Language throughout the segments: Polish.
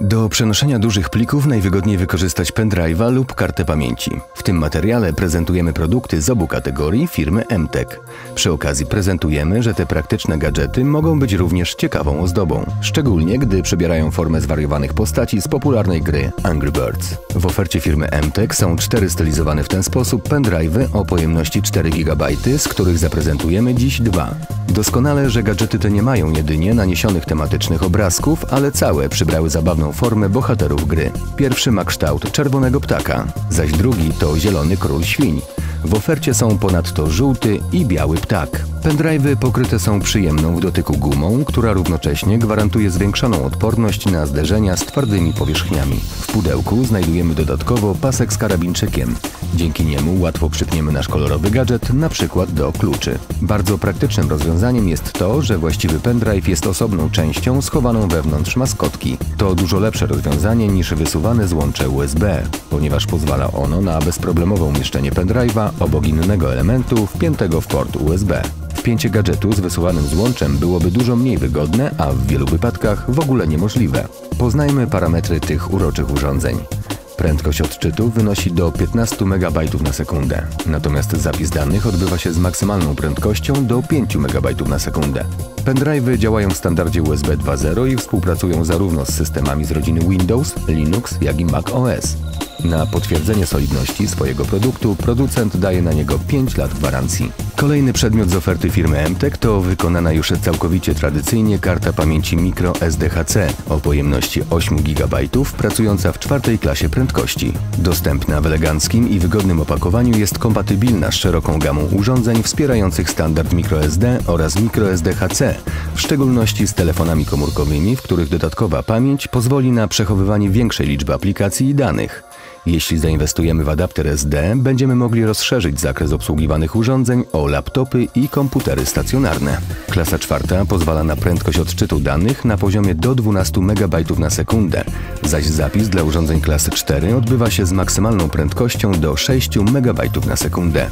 Do przenoszenia dużych plików najwygodniej wykorzystać pendrive'a lub kartę pamięci. W tym materiale prezentujemy produkty z obu kategorii firmy MTech. Przy okazji prezentujemy, że te praktyczne gadżety mogą być również ciekawą ozdobą, szczególnie gdy przybierają formę zwariowanych postaci z popularnej gry Angry Birds. W ofercie firmy MTech są cztery stylizowane w ten sposób pendrive'y o pojemności 4 GB, z których zaprezentujemy dziś dwa. Doskonale, że gadżety te nie mają jedynie naniesionych tematycznych obrazków, ale całe przybrały zabawną formę bohaterów gry. Pierwszy ma kształt czerwonego ptaka, zaś drugi to zielony król świń. W ofercie są ponadto żółty i biały ptak. Pendrive'y pokryte są przyjemną w dotyku gumą, która równocześnie gwarantuje zwiększoną odporność na zderzenia z twardymi powierzchniami. W pudełku znajdujemy dodatkowo pasek z karabinczykiem. Dzięki niemu łatwo przypniemy nasz kolorowy gadżet, na przykład do kluczy. Bardzo praktycznym rozwiązaniem jest to, że właściwy pendrive jest osobną częścią schowaną wewnątrz maskotki. To dużo lepsze rozwiązanie niż wysuwane złącze USB, ponieważ pozwala ono na bezproblemowe umieszczenie pendrive'a obok innego elementu wpiętego w port USB. Wpięcie gadżetu z wysuwanym złączem byłoby dużo mniej wygodne, a w wielu wypadkach w ogóle niemożliwe. Poznajmy parametry tych uroczych urządzeń. Prędkość odczytu wynosi do 15 MB na sekundę, natomiast zapis danych odbywa się z maksymalną prędkością do 5 MB na sekundę. Pendrive'y działają w standardzie USB 2.0 i współpracują zarówno z systemami z rodziny Windows, Linux, jak i Mac OS. Na potwierdzenie solidności swojego produktu producent daje na niego 5 lat gwarancji. Kolejny przedmiot z oferty firmy MTech to wykonana już całkowicie tradycyjnie karta pamięci micro SDHC o pojemności 8 GB pracująca w czwartej klasie prędkości. Dostępna w eleganckim i wygodnym opakowaniu jest kompatybilna z szeroką gamą urządzeń wspierających standard microSD oraz microSDHC, w szczególności z telefonami komórkowymi, w których dodatkowa pamięć pozwoli na przechowywanie większej liczby aplikacji i danych. Jeśli zainwestujemy w adapter SD, będziemy mogli rozszerzyć zakres obsługiwanych urządzeń o laptopy i komputery stacjonarne. Klasa czwarta pozwala na prędkość odczytu danych na poziomie do 12 MB na sekundę, zaś zapis dla urządzeń klasy 4 odbywa się z maksymalną prędkością do 6 MB na sekundę.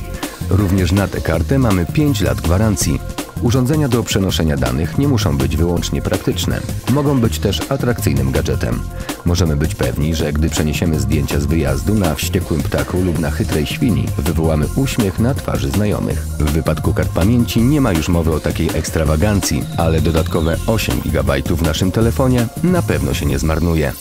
Również na tę kartę mamy 5 lat gwarancji. Urządzenia do przenoszenia danych nie muszą być wyłącznie praktyczne. Mogą być też atrakcyjnym gadżetem. Możemy być pewni, że gdy przeniesiemy zdjęcia z wyjazdu na wściekłym ptaku lub na chytrej świni, wywołamy uśmiech na twarzy znajomych. W wypadku kart pamięci nie ma już mowy o takiej ekstrawagancji, ale dodatkowe 8 GB w naszym telefonie na pewno się nie zmarnuje.